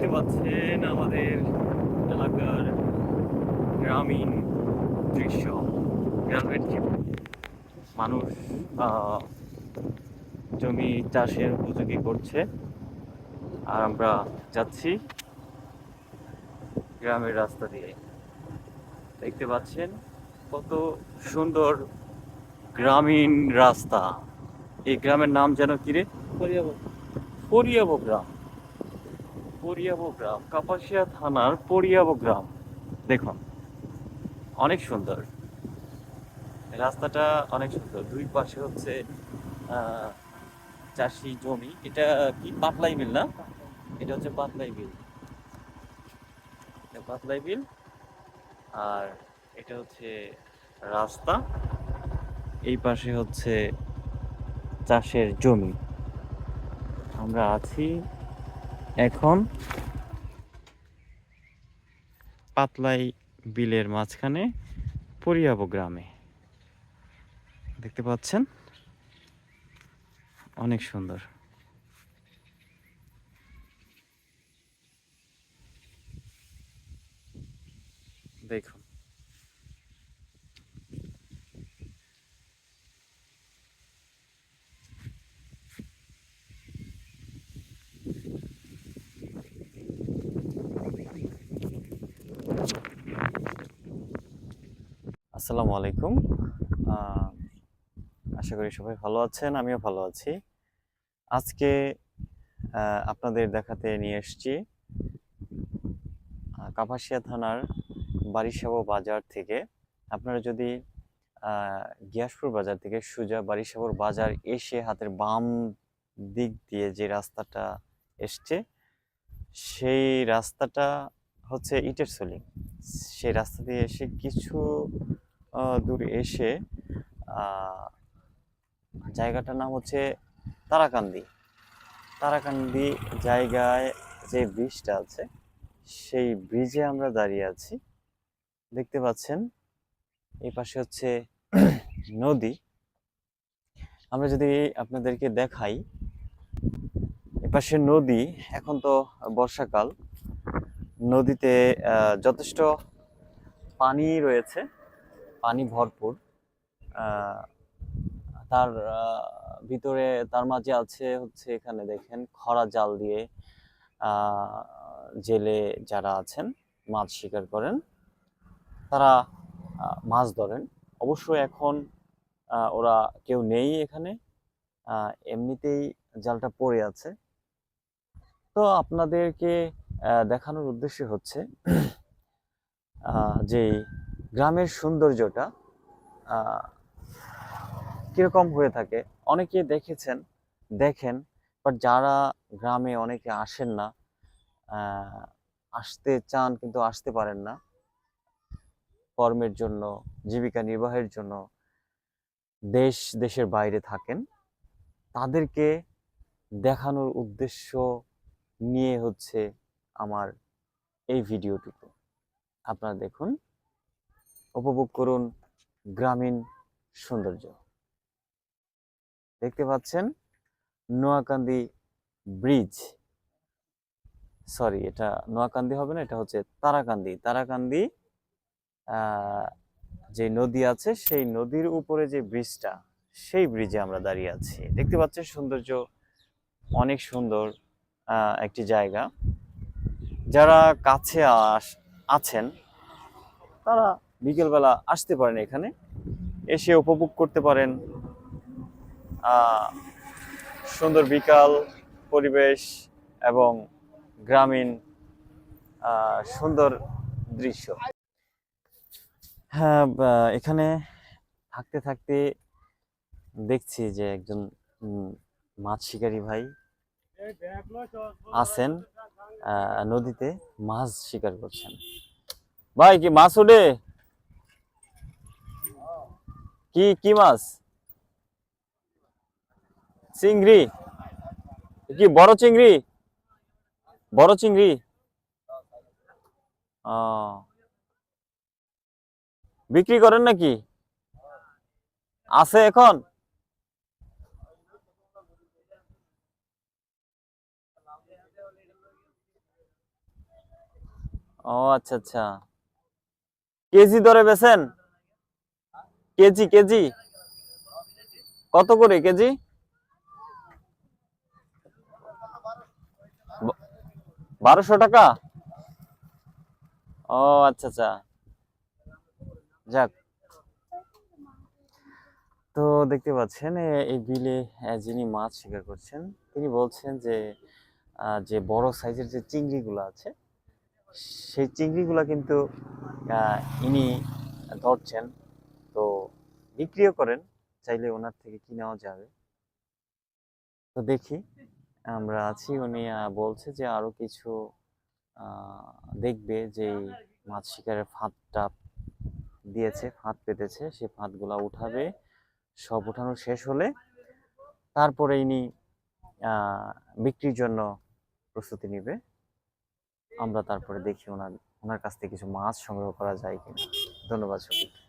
দেখতে পাচ্ছেন আমাদের এলাকার গ্রামীণ দৃশ্য গ্রামের মানুষ জমি চাষের উপযোগী করছে। আর আমরা যাচ্ছি গ্রামের রাস্তা দিয়ে। দেখতে পাচ্ছেন কত সুন্দর গ্রামীণ রাস্তা। এই গ্রামের নাম যেন কি রে? পরিয়াবো গ্রাম। পরিয়াবো গ্রাম, কাপাসিয়া থানার পরিয়াবো গ্রাম। দেখুন, অনেক সুন্দর। রাস্তাটা অনেক সুন্দর। দুই পাশে হচ্ছে চাষি জমি। এটা কি পাতলাই বিল না? এটা হচ্ছে পাতলাই বিল পাতলাই বিল আর এটা হচ্ছে রাস্তা। এই পাশে হচ্ছে চাষের জমি। আমরা আছি এখন পাতলাই বিলের মাঝখানে পরিয়াব গ্রামে। দেখতে পাচ্ছেন? অনেক সুন্দর। দেখুন। আসসালামু আলাইকুম। আশা করি সবাই ভালো আছেন, আমিও ভালো আছি। আজকে আপনাদের দেখাতে নিয়ে এসেছি কাপাসিয়া থানার বারিশাবো বাজার থেকে। আপনারা যদি গিয়াসপুর বাজার থেকে সুজা বারিশাবোর বাজার এসে হাতের বাম দিক দিয়ে যে রাস্তাটা এসছে, সেই রাস্তাটা হচ্ছে ইটের সলি। সেই রাস্তা দিয়ে এসে কিছু দূর এসে জায়গাটার নাম হচ্ছে তারাকান্দি। তারাকান্দি জায়গায় যে ব্রিজটা আছে, সেই ব্রিজে আমরা দাঁড়িয়ে আছি। দেখতে পাচ্ছেন, এই পাশে হচ্ছে নদী। আমরা যদি আপনাদেরকে দেখাই এপাশে নদী, এখন তো বর্ষাকাল। নদীতে যথেষ্ট পানি রয়েছে। পানি ভরপুর তার ভিতরে, তার মাঝে আছে হচ্ছে এখানে দেখেন খরা জাল দিয়ে জেলে যারা আছেন, মাছ শিকার করেন, তারা মাছ ধরেন। অবশ্য এখন ওরা কেউ নেই এখানে এমনিতেই জালটা পড়ে আছে। তো আপনাদেরকে দেখানোর উদ্দেশ্য হচ্ছে যে গ্রামের সৌন্দর্যটা কীরকম হয়ে থাকে? অনেকে দেখেছেন, দেখেন বাট যারা গ্রামে অনেকে আসেন না আসতে চান কিন্তু আসতে পারেন না, কর্মের জন্য, জীবিকা নির্বাহের জন্য, দেশ, দেশের বাইরে থাকেন, তাদেরকে দেখানোর উদ্দেশ্য নিয়ে হচ্ছে আমার এই ভিডিওটুকু আপনারা দেখুন। উপভোগ করুন গ্রামীণ সৌন্দর্য। দেখতে পাচ্ছেন নোয়াকান্দি ব্রিজ। সরি এটা নোয়াকান্দি হবে না, এটা হচ্ছে তারাকান্দি। তারাকান্দি যে নদী আছে, সেই নদীর উপরে যে ব্রিজটা, সেই ব্রিজে আমরা দাঁড়িয়ে আছি। দেখতে পাচ্ছেন সৌন্দর্য অনেক সুন্দর একটি জায়গা। যারা কাছে আছেন, তারা বিকেলবেলা আসতে পারেন এখানে। এসে উপভোগ করতে পারেন। সুন্দর বিকাল, পরিবেশ এবং গ্রামীণ সুন্দর দৃশ্য। হ্যাঁ এখানে থাকতে থাকতে দেখছি যে একজন মাছ শিকারী ভাই আছেন। নদীতে মাছ শিকার করছেন। ভাই, কি মাছ ওঠে? কি কি মাছ? চিংড়ি। কি, বড় চিংড়ি? বড় চিংড়ি? বিক্রি করেন নাকি? আছে এখন? ও আচ্ছা আচ্ছা। কেজি ধরে বেছেন কেজি কেজি? কত করে কেজি? বারোশো টাকা? ও আচ্ছা আচ্ছা। যাক। তো দেখতে পাচ্ছেন এই বিলে যিনি মাছ শিকার করছেন, তিনি বলছেন যে যে বড় সাইজের যে চিংড়িগুলো আছে, সেই চিংড়িগুলো কিন্তু ইনি ধরছেন। বিক্রিও করেন, চাইলে ওনার থেকে কিনাও যাবে। তো দেখি, আমরা আছি, উনি বলছে যে আরও কিছু দেখবে যে মাছ শিকারের ফাঁদটা দিয়েছে, ফাঁদ পেতেছে সেই ফাঁদগুলা উঠাবে, সব উঠানো শেষ হলে তারপরে ইনি বিক্রির জন্য প্রস্তুতি নিবে। আমরা তারপরে দেখি ওনার ওনার কাছ থেকে কিছু মাছ সংগ্রহ করা যায় কিনা। ধন্যবাদ সবাইকে।